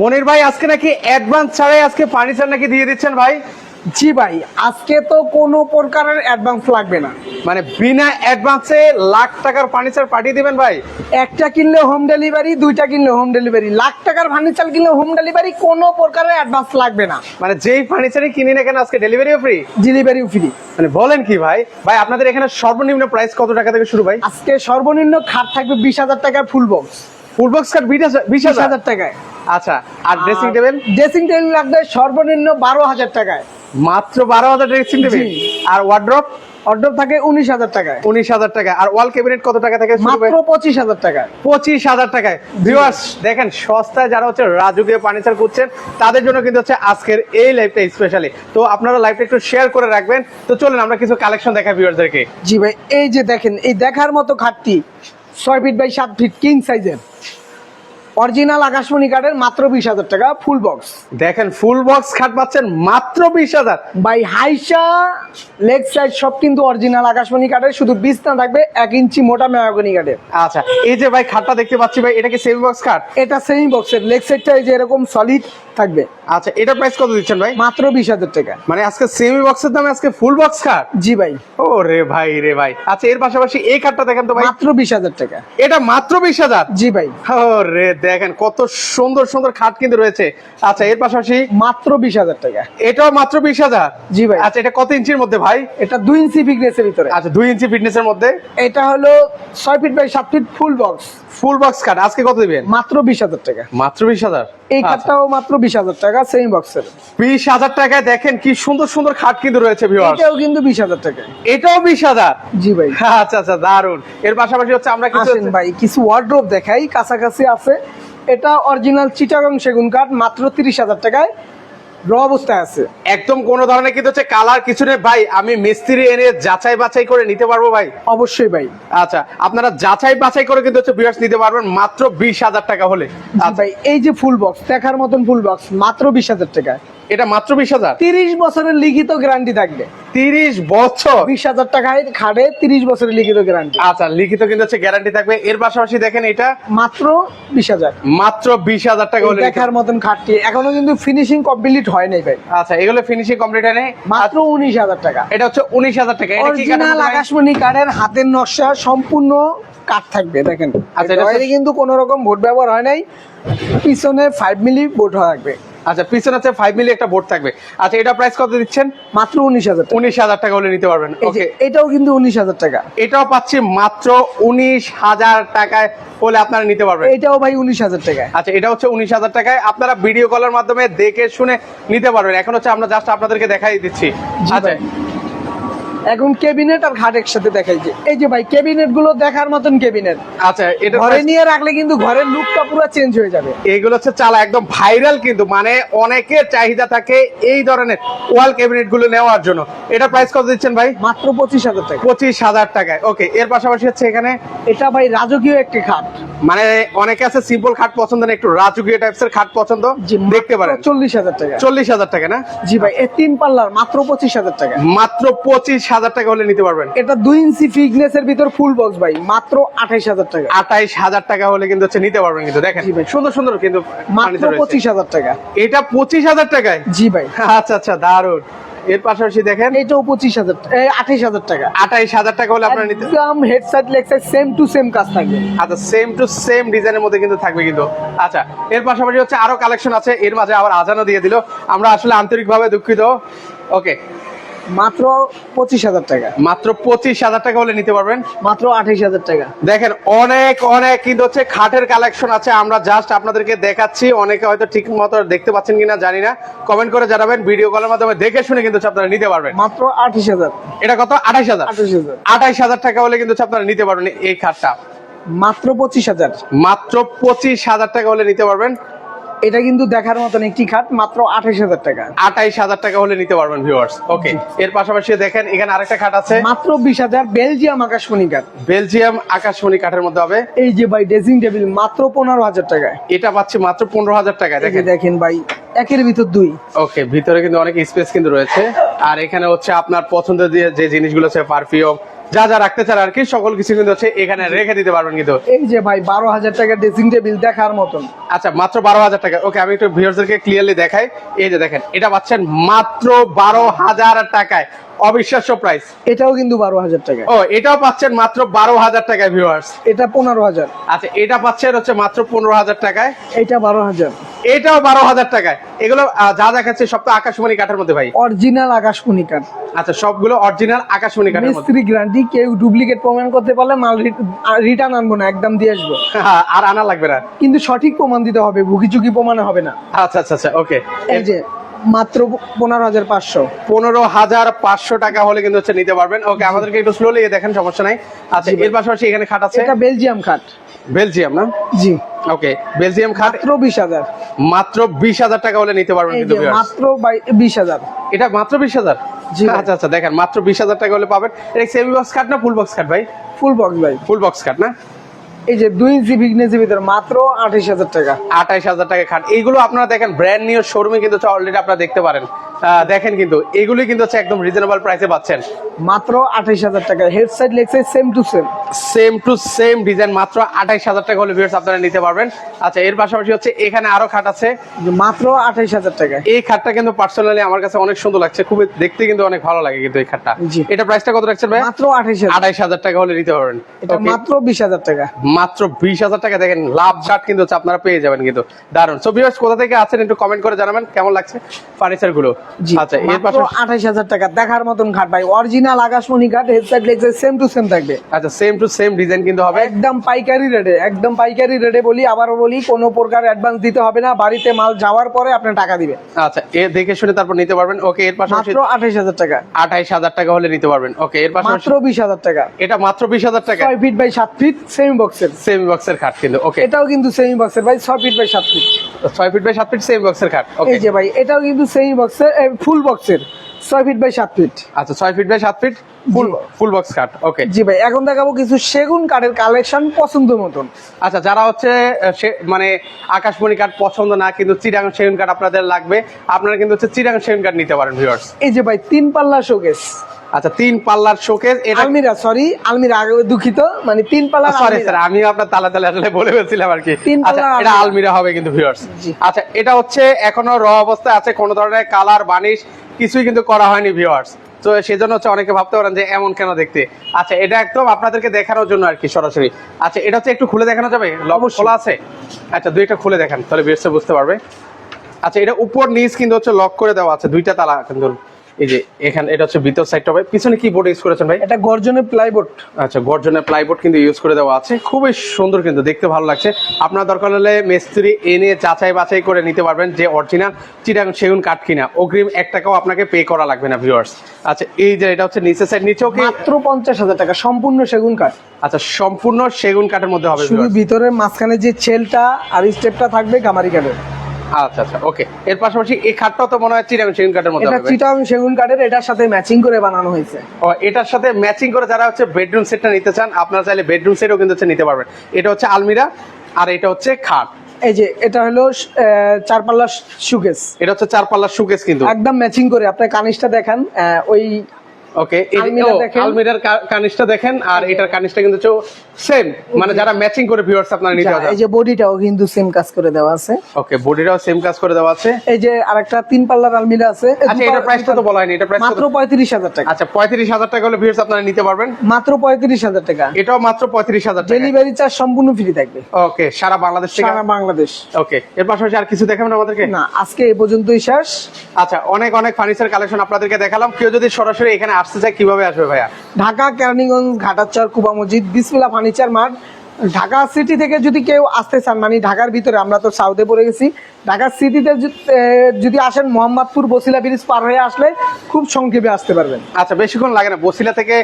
মনির ভাই আজকে নাকি অ্যাডভান্স ছাড়াই আজকে ফার্নিচার নাকি দিয়ে দিচ্ছেন ভাই? জি ভাই আজকে তো কোনো প্রকারের অ্যাডভান্স লাগবে না। মানে বিনা অ্যাডভান্সে লাখ টাকার ফার্নিচার পাঠিয়ে দিবেন ভাই? একটা কিনলে হোম ডেলিভারি দুইটা কিনলে হোম ডেলিভারি লাখ টাকার ফার্নিচার কিনলে হোম ডেলিভারি কোনো প্রকারের অ্যাডভান্স লাগবে না। মানে যেই ফার্নিচারই কিনি না কেন আজকে ডেলিভারিও ফ্রি ডেলিভারিও ফ্রি মানে বলেন কি ভাই? ভাই আপনাদের এখানে সর্বনিম্ন প্রাইস কত টাকা থেকে শুরু ভাই? আজকে সর্বনিম্ন খাট থাকবে বিশ হাজার টাকার ফুল বক্স ফুল বক্স হাজার? বিশ হাজার টাকায়। আচ্ছা আর ড্রেসিং টেবিল ড্রেসিং টেবিল লাগবে সর্বনিম্ন বারো হাজার টাকায়। মাত্র বারো হাজার ড্রেসিং টেবিল আর ওয়ার্ড্রপ অর্ডার থাকে উনিশ হাজার টাকায়। উনিশ হাজার টাকা আর ওয়াল ক্যাবিনেট কত টাকা থেকে? মাত্র পঁচিশ হাজার টাকায়। পঁচিশ হাজার টাকায়। ভিউয়ার্স দেখেন সস্তায় যারা হচ্ছে রাজকীয় ফার্নিচার করছেন তাদের জন্য কিন্তু হচ্ছে আজকের এই লাইভটা স্পেশালি তো আপনারা লাইভটা একটু শেয়ার করে রাখবেন। তো চলুন আমরা কিছু কালেকশন দেখাই ভিউয়ার্সদেরকে জি ভাই এই যে দেখেন এই দেখার মতো খাটটি ছয় ফিট বাই সাত ফিট কিং সাইজের অরিজিনাল আকাশমণি কাঠের মাত্র বিশ হাজার টাকা ফুল বক্স দেখেন ফুল বক্স খাট পাচ্ছেন মাত্র বিশ হাজার। বাই হাইসা লেগ সাইড সব কিন্তু অরিজিনাল আকাশমণি কাঠের শুধু বিছনা থাকবে এক ইঞ্চি মোটা মেয়াগনি কাঠের। আচ্ছা এই যে ভাই খাটটা দেখতে পাচ্ছি ভাই এটা কি সেমি বক্স খাট? এটা সেমি বক্সের লেগ সাইডটা এই যে এরকম সলিড থাকবে। আচ্ছা এটা প্রাইস কত দিচ্ছেন ভাই? মাত্র বিশ হাজার টাকা। মানে আজকে সেমি বক্সের দামে আজকে ফুল বক্স খাট? জি ভাই। ও রে ভাই রে ভাই। আচ্ছা এর পাশাপাশি এই খাটটা দেখেন তো ভাই। মাত্র বিশ হাজার টাকা। এটা মাত্র বিশ হাজার? জি ভাই। ও রে দেখেন কত সুন্দর সুন্দর খাট কিন্তু রয়েছে। আচ্ছা এর পাশাপাশি মাত্র বিশ হাজার টাকা। এটাও মাত্র বিশ হাজার? জি ভাই। আচ্ছা এটা কত ইঞ্চির মধ্যে ভাই? এটা দুই ইঞ্চি ফিটনেস এর ভিতরে। আচ্ছা দুই ইঞ্চি ফিটনেস এর মধ্যে? এটা হলো ছয় ফিট বাই সাত feet full box full box cut আজকে কত দিবেন? মাত্র বিশ হাজার টাকা। মাত্র বিশ হাজার? এই খাটটাও মাত্র বিশ হাজার টাকা সেমি বক্সের বিশ হাজার টাকায় দেখেন কি সুন্দর সুন্দর খাট কিন্তু রয়েছে এটাও কিন্তু বিশ হাজার টাকা। এটাও বিশ হাজার? জি ভাই। আচ্ছা আচ্ছা দারুণ এর পাশাপাশি হচ্ছে আমরা কিছু ভাই কিছু ওয়ার্ড্রোপ দেখাই কাছাকাছি আছে। এটা অরিজিনাল চিটাগং সেগুন কাঠ মাত্র তিরিশ হাজার টাকায়। র অবস্থায় আছে। একদম কোন ধরনের কিন্তু হচ্ছে কালার কিছু নেই। ভাই আমি মিস্ত্রি এনে যাচাই বাছাই করে নিতে পারব ভাই? অবশ্যই ভাই। আচ্ছা আপনারা যাচাই বাছাই করে কিন্তু হচ্ছে বিয়ার্স নিতে পারবেন মাত্র বিশ হাজার টাকা হলে। আচ্ছা। ভাই এই যে ফুল বক্স দেখার মতন ফুল বক্স মাত্র বিশ হাজার টাকায়। এটা মাত্র বিশ হাজার? তিরিশ বছরের লিখিত গ্যারান্টি থাকবে। তিরিশ বছর? বিশ হাজার টাকায় খাটে তিরিশ বছরের লিখিত গ্যারান্টি আচ্ছা লিখিত কিন্তু হচ্ছে গ্যারান্টি থাকবে। এর পাশাপাশি দেখেন এটা মাত্র বিশ হাজার। মাত্র বিশ হাজার টাকা হলে দেখার মতন খাটটি এখনও কিন্তু ফিনিশিং কমপ্লিট হয় নাই ভাই। আচ্ছা এগুলো ফিনিশিং কমপ্লিট হয় নাই। মাত্র উনিশ হাজার টাকা। এটা হচ্ছে উনিশ হাজার টাকা। অরিজিনাল আকাশমণি কাঠের হাতের নকশা সম্পূর্ণ কাঠ থাকবে দেখেন। আচ্ছা, কিন্তু কোনো রকম বোর্ড ব্যবহার হয় নাই। পিছনে ফাইভ মিলি বোর্ড থাকবে। আচ্ছা পিছনে আছে ফাইভ মিলি একটা বোর্ড থাকবে। আচ্ছা এটা প্রাইস কত দিচ্ছেন? মাত্র উনিশ হাজার টাকা। উনিশ হাজার টাকা হলে নিতে পারবেন। ওকে এটাও কিন্তু উনিশ হাজার টাকা। এটাও পাচ্ছি মাত্র উনিশ হাজার টাকায় হলে আপনারা নিতে পারবেন। এটাও ভাই উনিশ হাজার টাকায়। আচ্ছা এটা হচ্ছে উনিশ হাজার টাকায়। আপনারা ভিডিও কলের মাধ্যমে দেখে শুনে নিতে পারবেন। এখন হচ্ছে আমরা জাস্ট আপনাদেরকে দেখাই দিচ্ছি। আচ্ছা। এখন ক্যাবিনেট আর খাট একসাথে দেখাই যে এই যে ভাই ক্যাবিনেটগুলো দেখার মতন ক্যাবিনেট আচ্ছা এটা ঘরে নিয়ে রাখলে কিন্তু ঘরের লুকটা পুরো চেঞ্জ হয়ে যাবে। এইগুলো হচ্ছে চালা একদম ভাইরাল কিন্তু মানে অনেকের চাহিদা থাকে এই ধরনের ওয়াল ক্যাবিনেটগুলো নেওয়ার জন্য। এটা প্রাইস কত দিচ্ছেন ভাই? মাত্র পঁচিশ হাজার টাকা। পঁচিশ হাজার টাকায়। ওকে এর পাশাপাশি হচ্ছে এখানে এটা ভাই রাজকীয় একটি খাট। মানে অনেকে আছে সিম্পল খাট পছন্দ না একটু রাজকীয় টাইপসের খাট পছন্দ। দেখতে পারেন। চল্লিশ হাজার টাকা। চল্লিশ হাজার টাকা না? জি ভাই এ তিন পাল্লার মাত্র পঁচিশ হাজার টাকা। মাত্র পঁচিশ হাজার টাকা হলে নিতে পারবেন। এটা দুই ইঞ্চি ফিটনেস এর ভিতর ফুল বক্স ভাই মাত্র আঠাইশ হাজার টাকা। আঠাইশ হাজার টাকা হলে কিন্তু হচ্ছে নিতে পারবেন কিন্তু দেখেন। সুন্দর সুন্দর কিন্তু মাত্র পঁচিশ হাজার টাকা। এটা পঁচিশ হাজার টাকায়? জি ভাই। আচ্ছা আচ্ছা দারুণ এর পাশাপাশি দেখেন। এটাও পঁচিশ হাজার আঠাইশ হাজার টাকা। আঠাইশ হাজার টাকা হলে আপনারা নিতে একদম head side same to same কাজ থাকবে। আচ্ছা সেম টু সেম ডিজাইনের মধ্যে কিন্তু থাকবে কিন্তু। আচ্ছা এর পাশাপাশি হচ্ছে আরও কালেকশন আছে। এর মাঝে আবার আজানও দিয়ে দিল। আমরা আসলে আন্তরিকভাবে দুঃখিত। ওকে মাত্র পঁচিশ হাজার টাকা। মাত্র পঁচিশ হাজার টাকা হলে নিতে পারবেন। মাত্র আঠাইশ হাজার টাকা। দেখেন অনেক অনেক কিন্তু হচ্ছে খাটের কালেকশন আছে। আমরা জাস্ট আপনাদেরকে দেখাচ্ছি। অনেকে হয়তো ঠিক মতো দেখতে পাচ্ছেন কিনা জানি না। কমেন্ট করে জানাবেন ভিডিও কলের মাধ্যমে দেখে শুনে কিন্তু আপনারা নিতে পারবেন। মাত্র আঠাইশ হাজার। এটা কত? আঠাইশ হাজার। আঠাইশ হাজার। আঠাইশ হাজার টাকা হলে কিন্তু আপনারা নিতে পারবেন এই খাটটা। মাত্র পঁচিশ হাজার। মাত্র পঁচিশ হাজার টাকা হলে নিতে পারবেন। এটা কিন্তু দেখার মতন একটি খাট মাত্র আঠাইশ হাজার টাকা। আঠাইশ হাজার টাকা হলে নিতে পারবেন ভিউয়ার্স ওকে এর পাশাপাশি দেখেন এখানে আরেকটা খাট আছে। মাত্র বিশ হাজার বেলজিয়াম আকাশমণি কাঠ বেলজিয়াম আকাশমণি কাঠের মধ্যে হবে। এই যে ভাই ড্রেসিং টেবিল মাত্র পনেরো হাজার টাকায়। এটা পাচ্ছি মাত্র পনেরো হাজার টাকা এই যে দেখেন। দেখেন ভাই একের ভিতর দুই। ওকে ভিতরে কিন্তু অনেক স্পেস কিন্তু রয়েছে। আর এখানে হচ্ছে আপনার পছন্দের যে জিনিসগুলো আছে পারফিউম যা যা রাখতে চান আর কি সকল কিছু কিন্তু হচ্ছে এখানে রেখে দিতে পারবেন কিন্তু। এই যে ভাই বারো হাজার টাকা ড্রেসিং টেবিল দেখার মতন। আচ্ছা মাত্র বারো হাজার টাকা। ওকে আমি একটু ভিউর্সদেরকে ক্লিয়ারলি দেখাই। এই যে দেখেন এটা পাচ্ছেন মাত্র বারো হাজার টাকায়। অবিশ্বাস্য প্রাইস এটাও কিন্তু বারো হাজার টাকা। ও এটাও পাচ্ছেন মাত্র বারো হাজার টাকায় ভিউয়ার্স এটা পনেরো হাজার। আচ্ছা এটা পাচ্ছেন হচ্ছে মাত্র পনেরো হাজার টাকায়। এটা বারো হাজার। এটাও বারো হাজার টাকায়। এগুলো যা দেখাচ্ছে সব তো আকাশমণি কাঠের মধ্যে ভাই। অরিজিনাল আকাশমণি কাঠ। আচ্ছা সবগুলো অরিজিনাল আকাশমণি কাঠের মধ্যে। মিস্ত্রি গ্যারান্টি কেউ ডুপ্লিকেট প্রমাণ করতে পারলে মাল রিটার্ন আনব না একদম দিয়ে আসব। আর আনা লাগবে না। কিন্তু সঠিক প্রমাণ দিতে হবে ভুকি চুকি প্রমাণে হবে না। আচ্ছা আচ্ছা আচ্ছা ওকে এই যে মাত্র পনেরো হাজার পাঁচশো। পনেরো হাজার পাঁচশো টাকা হলে কিন্তু হচ্ছে নিতে পারবেন। ওকে আমাদেরকে একটু স্লোলি দেখেন সমস্যা নাই। আচ্ছা এর পাশাপাশি এখানে খাট আছে? এটা বেলজিয়াম খাট। বেলজিয়াম না? জি। ওকে বেলজিয়াম খাট? মাত্র বিশ হাজার। মাত্র বিশ হাজার টাকা হলে নিতে পারবেন কিন্তু মাত্র বিশ হাজার। এটা মাত্র বিশ হাজার? জি আচ্ছা আচ্ছা দেখেন মাত্র বিশ হাজার টাকা হলে পাবেন। এটা সেমি বক্স খাট না ফুল বক্স খাট ভাই? ফুল বক্স ভাই। ফুল বক্স খাট না? এই যে দুই ইঞ্চি বিঘ্নেসের ভিতরে মাত্র আঠাশ হাজার টাকা। আঠাইশ হাজার টাকা খাট। এইগুলো আপনারা দেখেন ব্র্যান্ড নিউ শোরুমে কিন্তু অলরেডি আপনারা দেখতে পারেন। দেখেন কিন্তু এগুলি কিন্তু হচ্ছে একদম রিজনেবল প্রাইসে পাচ্ছেন। মাত্র আঠাশ হাজার টাকা। Head side leg side same to same same to same design মাত্র আঠাইশ হাজার টাকা হলে ভিউয়ার্স আপনারা নিতে পারবেন। আচ্ছা এর পাশাপাশি হচ্ছে এখানে আরও খাট আছে। মাত্র আঠাশ হাজার টাকা। এই খাটটা কিন্তু পার্সোনালি আমার কাছে অনেক সুন্দর লাগছে। খুবই দেখতে কিন্তু অনেক ভালো লাগে কিন্তু এই খাটটা। এটা প্রাইসটা কত রাখছেন ভাই? মাত্র হাজার। আঠাইশ হাজার টাকা হলে নিতে পারবেন। এটা মাত্র বিশ হাজার টাকা। মাত্র বিশ হাজার টাকা। দেখেন লাভ শার্ট কিন্তু হচ্ছে আপনারা পেয়ে যাবেন কিন্তু। দারুণ সো ভিউয়ার্স কোথা থেকে আছেন একটু কমেন্ট করে জানাবেন। কেমন লাগছে? ফার্নিচারগুলো। আচ্ছা এর পাশে আঠাশ হাজার টাকা। দেখার মতন ঘাট ভাই। অরিজিনাল আকাশমণি ঘাট head side same to same থাকবে। আচ্ছা সেম টু সেম ডিজাইন কিন্তু হবে। একদম পাইকারি রেটে একদম পাইকারি রেটে বলি আবারও বলি কোনো প্রকার অ্যাডভান্স দিতে হবে না। বাড়িতে মাল যাওয়ার পরে আপনি টাকা দিবেন। আচ্ছা এ দেখে শুনে তারপর নিতে পারবেন। ওকে এর পাশাপাশি মাত্র আঠাশ হাজার টাকা। আঠাইশ হাজার টাকা হলে নিতে পারবেন। ওকে এর পাশাপাশি মাত্র বিশ হাজার টাকা। এটা মাত্র বিশ হাজার টাকা। ছয় ফিট বাই সাত ফিট সেমি বক্সের সেমি বক্সের খাট কিন্তু ওকে। এটাও কিন্তু সেমি বক্সের ভাই ছয় ফিট বাই সাত ফিট ছয় ফিট বাই সাত ফিট সেমি বক্সের খাট ওকে। এই যে ভাই এটাও কিন্তু সেমি বক্সের ফুল বক্সের ছয় ফিট বাই সাত ফিট আচ্ছা ছয় ফিট বাই সাত ফিট ফুল ফুল বক্স কাঠ ওকে জি ভাই এখন দেখাবো কিছু সেগুন কাঠের কালেকশন পছন্দ মতন। আচ্ছা যারা হচ্ছে মানে আকাশমণি কাঠ পছন্দ না কিন্তু চিরাং সেগুন কাঠ আপনাদের লাগবে আপনারা কিন্তু হচ্ছে চিরাং সেগুন কাঠ নিতে পারেন ভিউয়ার্স এই যে ভাই তিন পাল্লা শোকেস আচ্ছা তিন পাল্লার শোকেস এটা আলমিরা সরি আলমিরা আগে দুঃখিত মানে তিন পাল্লা সরি স্যার আমি আপনার তালা তালা আসলে বলে ফেলছিলাম আর কি। আচ্ছা এটা আলমিরা। হবে কিন্তু ভিউয়ার্স আচ্ছা এটা হচ্ছে এখনও র অবস্থায় আছে কোনো ধরনের কালার বানিশ কিছুই কিন্তু করা হয়নি ভিউয়ার্স তো সেজন্য হচ্ছে অনেকে ভাবতে পারেন যে এমন কেন দেখতে। আচ্ছা এটা একদম আপনাদেরকে দেখানোর জন্য আর কি সরাসরি। আচ্ছা এটা হচ্ছে একটু খুলে দেখানো যাবে? লব খোলা আছে? আচ্ছা দুইটা খুলে দেখান তাহলে ভিউয়ার্স বুঝতে পারবে। আচ্ছা এটা উপর নিচ কিন্তু হচ্ছে লক করে দেওয়া আছে দুইটা তালা কিন্তু। এই যে এখানে এটা হচ্ছে ভিতর সাইডটা হবে পিছনে কি বোর্ড ইউজ করেছেন ভাই? এটা গর্জনের প্লাইবোর্ড আচ্ছা গর্জনের প্লাইবোর্ড কিন্তু ইউজ করে দেওয়া আছে। খুবই সুন্দর কিন্তু দেখতে ভালো লাগছে। আপনার দরকার হলে মিস্ত্রি এনে যাচাই বাছাই করে নিতে পারবেন যে অরিজিনাল চিটাং সেগুন কাঠ কিনা। অগ্রিম এক টাকাও আপনাকে পে করা লাগবে না ভিউয়ার্স আচ্ছা এই যে এটা হচ্ছে নিচের সাইড নিচেও মাত্র পঞ্চাশ হাজার টাকা সম্পূর্ণ সেগুন কাঠ। আচ্ছা সম্পূর্ণ সেগুন কাঠের মধ্যে হবে শুধু। ভিতরের মাঝখানে যে ছেলটা আর স্টেপটা থাকবে গামারি কাঠের। আচ্ছা আচ্ছা ওকে এর পাশাপাশি এই খাটটাও তো মনে হয় চিটাং সেগুন কাঠের মধ্যে এটা চিটাং সেগুন কাঠের এটার সাথে ম্যাচিং করে বানানো হয়েছে। ও, এটার সাথে ম্যাচিং করে যারা হচ্ছে বেডরুম সেটটা নিতে চান আপনারা চাইলে বেডরুম সেটও কিন্তু হচ্ছে নিতে পারবেন। এটা হচ্ছে আলমিরা আর এটা হচ্ছে খাট। এই যে এটা হলো চার পাল্লা সুকেস এটা হচ্ছে চার পাল্লার সুকেস কিন্তু। একদম ম্যাচিং করে আপনার কানিসটা দেখেন ওই ওকে আলমিরার কানিসটা দেখেন আর এটার কানিসটা কিন্তু সেম মানে যারা ম্যাচিং করে ভিউয়ার্স আপনারা নিতে পারবেন। এই যে বডিটাও কিন্তু সেম কাজ করে দেওয়া আছে। ওকে বডিটাও সেম কাজ করে দেওয়া আছে। এই যে আরেকটা তিন পাল্লার আলমিরা আছে। আচ্ছা এটা প্রাইসটা তো বলা হয়নি? এটা প্রাইস মাত্র পঁয়ত্রিশ হাজার টাকা। আচ্ছা পঁয়ত্রিশ হাজার টাকা হলে ভিউয়ার্স আপনারা নিতে পারবেন। মাত্র পঁয়ত্রিশ হাজার টাকা। এটাও মাত্র পঁয়ত্রিশ হাজার টাকা। ডেলিভারি চার্জ সম্পূর্ণ ফ্রি থাকবে। ওকে সারা বাংলাদেশ থেকে? সারা বাংলাদেশ। ওকে এর পাশাপাশি আর কিছু দেখাবেন আমাদেরকে? না আজকে এই পর্যন্তই শেষ। আচ্ছা অনেক অনেক ফার্নিচার কালেকশন আপনাদেরকে দেখালাম। কেউ যদি সরাসরি এখানে আসতে চায় কীভাবে আসবে ভাইয়া? ঢাকা কেরানীগঞ্জ ঘাটাচর কুবা মসজিদ বিসমিল্লা ফার্নিচার মার্ট ঢাকা সিটি থেকে যদি কেউ আসতে চান মানে ঢাকার ভিতরে আমরা তো সাউথে পড়ে গেছি। ঢাকা সিটিতে যদি আসেন মোহাম্মদপুর বসিলা ব্রিজ পার হয়ে আসলে খুব সংক্ষেপে আসতে পারবেন। আচ্ছা বেশিক্ষণ লাগে না। বসিলা থেকে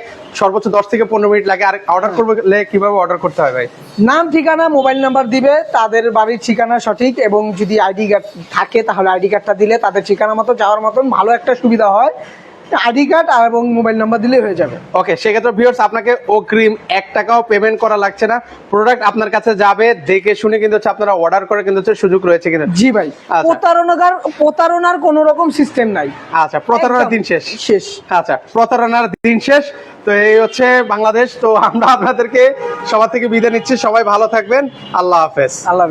সর্বোচ্চ দশ থেকে পনেরো মিনিট লাগে। আর অর্ডার করবে কীভাবে অর্ডার করতে হয় ভাই? নাম ঠিকানা মোবাইল নাম্বার দিবে তাদের বাড়ির ঠিকানা সঠিক এবং যদি আইডি কার্ড থাকে তাহলে আইডি কার্ডটা দিলে তাদের ঠিকানা মতো যাওয়ার মতন ভালো একটা সুবিধা হয়। আইডি কার্ড এবং মোবাইল নাম্বার দিলেই হয়ে যাবে। ওকে সেক্ষেত্রে ভিউয়ার্স আপনাকে অগ্রিম এক টাকাও পেমেন্ট করা লাগছে না। প্রোডাক্ট আপনার কাছে যাবে দেখে শুনে কিন্তু হচ্ছে আপনারা অর্ডার করে কিন্তু হচ্ছে সুযোগ রয়েছে কিন্তু। জি ভাই আচ্ছা। প্রতারণার প্রতারণার কোনো রকম সিস্টেম নাই। আচ্ছা প্রতারণার দিন শেষ। শেষ। আচ্ছা প্রতারণার দিন শেষ। তো এই হচ্ছে বাংলাদেশ। তো আমরা আপনাদেরকে সবার থেকে বিদায় নিচ্ছি। সবাই ভালো থাকবেন। আল্লাহ হাফেজ। আল্লাহ।